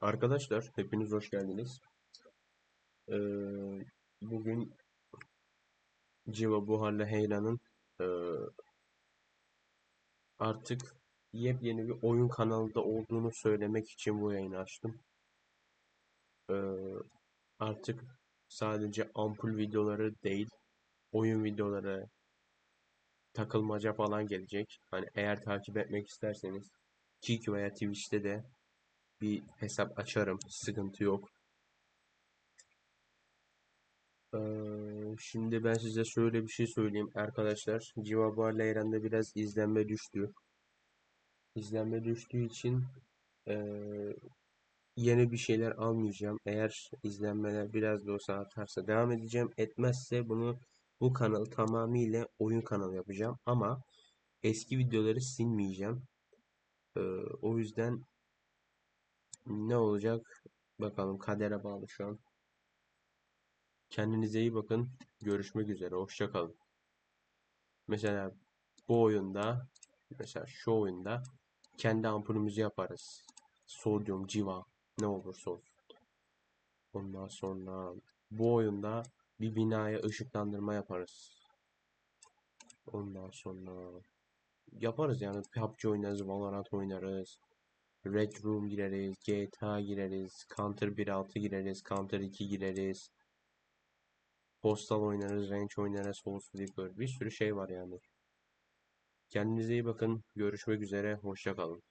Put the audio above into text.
Arkadaşlar hepiniz hoş geldiniz. Ee, bugün Civa Buhar'la Heyla'nın ee, artık yepyeni bir oyun kanalında olduğunu söylemek için bu yayını açtım. Ee, artık sadece ampul videoları değil, oyun videoları, takılmaca falan gelecek. Hani eğer takip etmek isterseniz Kick veya Twitch'te de bir hesap açarım. Sıkıntı yok. Ee, şimdi ben size şöyle bir şey söyleyeyim arkadaşlar. Civabar'la Eren'de biraz izlenme düştü. İzlenme düştüğü için ee, yeni bir şeyler almayacağım. Eğer izlenmeler biraz da olsa artarsa devam edeceğim. Etmezse bunu bu kanal tamamıyla oyun kanalı yapacağım. Ama eski videoları silmeyeceğim. Ee, o yüzden ne olacak? Bakalım kadere bağlı şu an. Kendinize iyi bakın. Görüşmek üzere. Hoşça kalın. Mesela bu oyunda mesela şu oyunda kendi ampulümüzü yaparız. Sodyum, civa ne olursa olsun. Ondan sonra bu oyunda bir binaya ışıklandırma yaparız. Ondan sonra yaparız yani PUBG oynarız, Valorant oynarız. Red Room gireriz, GTA gireriz, Counter 1.6 gireriz, Counter 2 gireriz. Postal oynarız, Range oynarız, Soul Sleeper. Bir sürü şey var yani. Kendinize iyi bakın. Görüşmek üzere. Hoşça kalın.